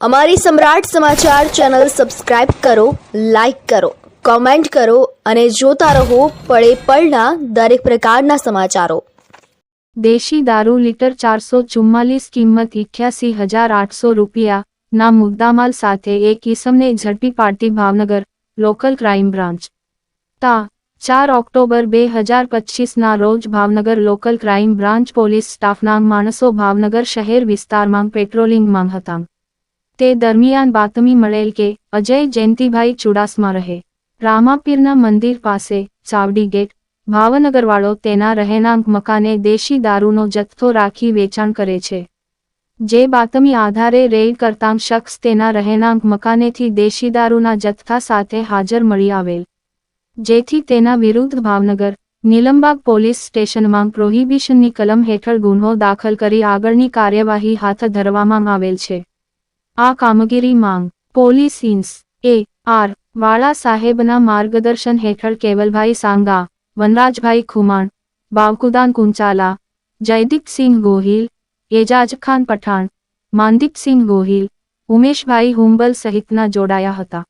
અમારી Samrat Samachar channel subscribe કરો, like કરો, કોમેન્ટ કરો અને જોતા રહો પળે પળના દરેક પ્રકારના સમાચારો. દેશી દારૂ લીટર ચારસો ચુમ્માલીસ કિંમત ઇઠ્યાસી હજાર આઠસો રૂપિયા ના મુદ્દામાલ સાથે એક ઇસમને ઝડપી પાડતી ભાવનગર લોકલ ક્રાઇમ બ્રાન્ચ. તા, ચાર ઓક્ટોબર બે હજાર પચીસના રોજ Bhavnagar local crime branch police સ્ટાફના માણસો ભાવનગર શહેર વિસ્તારમાં પેટ્રોલિંગમાં હતા. તે દરમિયાન બાતમી મળેલ કે, અજય જયંતિભાઈ ચુડાસમા રહે. રામાપીરના મંદિર પાસે, ચાવડી ગેટ, ભાવનગરવાળો તેના રહેણાંક મકાને દેશી દારૂનો જથ્થો રાખી વેચાણ કરે છે. જે બાતમી આધારે રેડ કરતાં શખ્સ તેના રહેણાંક મકાનેથી દેશી દારૂના જથ્થા સાથે હાજર મળી આવેલ. જેથી તેના વિરુદ્ધ ભાવનગર, નીલમબાગ પોલીસ સ્ટેશનમાં પ્રોહિબિશનની કલમ હેઠળ ગુન્હો દાખલ કરી આગળની કાર્યવાહી હાથ ધરવામાં આવેલ છે. આ કામગીરી માંગ પોલીસ ઇન્સ એ આર વાળા સાહેબના માર્ગદર્શન હેઠળ કેવલભાઈ સાંગા, વનરાજભાઈ ખુમાણ, બાવકુદાન કુંચાલા, જયદીપસિંહ ગોહિલ એજાજખાન પઠાણ, માનદીપસિંહ ગોહિલ, ઉમેશભાઈ હુંબલ સહિતના જોડાયા હતા.